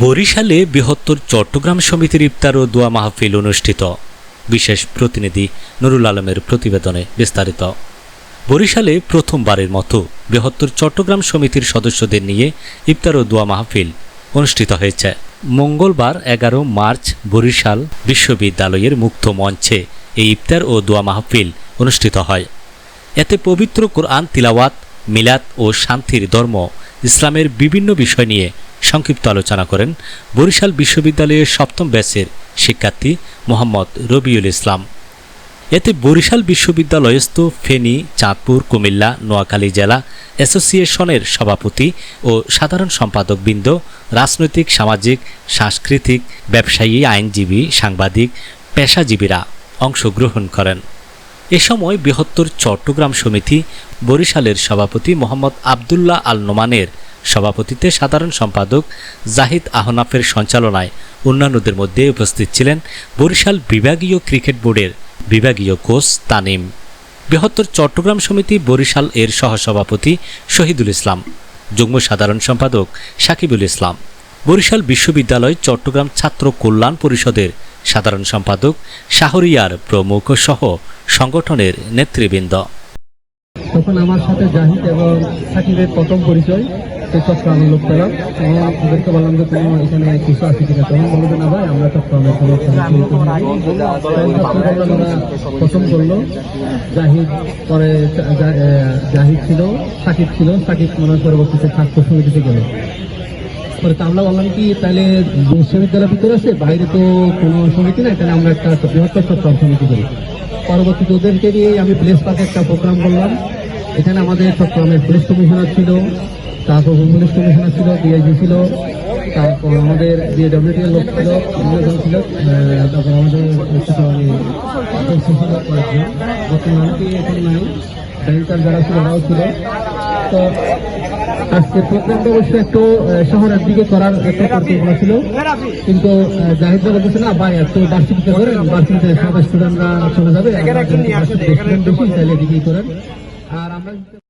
বরিশালে বৃহত্তর চট্টগ্রাম সমিতির ইফতার ও দোয়া মাহফিল অনুষ্ঠিত। বিশেষ প্রতিনিধি নুরুল আলমের প্রতিবেদনে বিস্তারিত। বরিশালে প্রথমবারের মতো বৃহত্তর চট্টগ্রাম সমিতির সদস্যদের নিয়ে ইফতার ও দোয়া মাহফিল অনুষ্ঠিত হয়েছে। মঙ্গলবার এগারো মার্চ বরিশাল বিশ্ববিদ্যালয়ের মুক্ত মঞ্চে এই ইফতার ও দোয়া মাহফিল অনুষ্ঠিত হয়। এতে পবিত্র কোরআন, তিলাওয়াত, মিলাদ ও শান্তির ধর্ম ইসলামের বিভিন্ন বিষয় নিয়ে সংক্ষিপ্ত আলোচনা করেন বরিশাল বিশ্ববিদ্যালয়ের সপ্তম ব্যাচের শিক্ষার্থী মোহাম্মদ রবিউল ইসলাম। এতে বরিশাল বিশ্ববিদ্যালয়স্থ ফেনী, চাঁদপুর, কুমিল্লা, নোয়াখালী জেলা অ্যাসোসিয়েশনের সভাপতি ও সাধারণ সম্পাদক বৃন্দ রাজনৈতিক, সামাজিক, সাংস্কৃতিক, ব্যবসায়ী, আইনজীবী, সাংবাদিক, পেশাজীবীরা। অংশগ্রহণ করেন। এ সময় বৃহত্তর চট্টগ্রাম সমিতি, বরিশালের সভাপতি মোহাম্মদ আবদুল্লাহ আল নোমানের সভাপতিত্বে সাধারণ সম্পাদক জাহিদ আহনাফের সঞ্চালনায় অন্যান্যদের মধ্যে উপস্থিত ছিলেন বরিশাল বিভাগীয় ক্রিকেট বোর্ডের বিভাগীয় কোচ তানিম। বৃহত্তর চট্টগ্রাম সমিতি, বরিশাল এর সহসভাপতি শহীদুল ইসলাম। যুগ্ম সাধারণ সম্পাদক সাকিবুল ইসলাম। বরিশাল বিশ্ববিদ্যালয়, চট্টগ্রাম ছাত্র কল্যাণ পরিষদের সাধারণ সম্পাদক শাহরিয়ার প্রমুখ সহ সংগঠনের নেতৃবৃন্দ। তখন আমার সাথে জাহিদ এবং সাকিবের প্রথম পরিচয় সেই চট্টগ্রামের লোক পেলাম। তখন ওদেরকে বললাম যে তুমি এখানে কিছু আছে কিনা, তখন বলল যে না ভাই, আমরা তো প্রথম করল। জাহিদ পরে জাহিদ ছিল, সাকিব ছিল। সাকিব মনে পরবর্তীতে ছাত্র সমিতিতে গেল। পরে তো আমরা বললাম কি, তাহলে বিশ্ববিদ্যালয়ের ভিতরে আছে, বাইরে তো কোনো সমিতি নাই, তাহলে আমরা একটা বৃহত্তর চট্টগ্রাম সমিতি করি। পরবর্তীতে ওদেরকে নিয়ে আমি প্লেস পার্কে একটা প্রোগ্রাম করলাম। এখানে আমাদের চট্টগ্রামের পুলিশ কমিশনার ছিল, তারপর পুলিশ কমিশনার ছিল ডিআইজি ছিল, তারপর আমাদের যে লোক ছিল, অন্যজন ছিল তারপর আমাদের বর্তমানে এখন নাই। ব্যাংকার যারা ছিল ওরাও ছিল। তো আজকে প্রোগ্রামটা অবশ্য একটু শহরের দিকে করার একটা পরিকল্পনা ছিল। কিন্তু জাহিদ ভাই বলছে, না, ভাই একটু বার্ষিকীতে করেন বার্ষিকতে সব স্টুডেন্টরা চলে যাবে তাহলে এদিকেই করেন। আর আমরা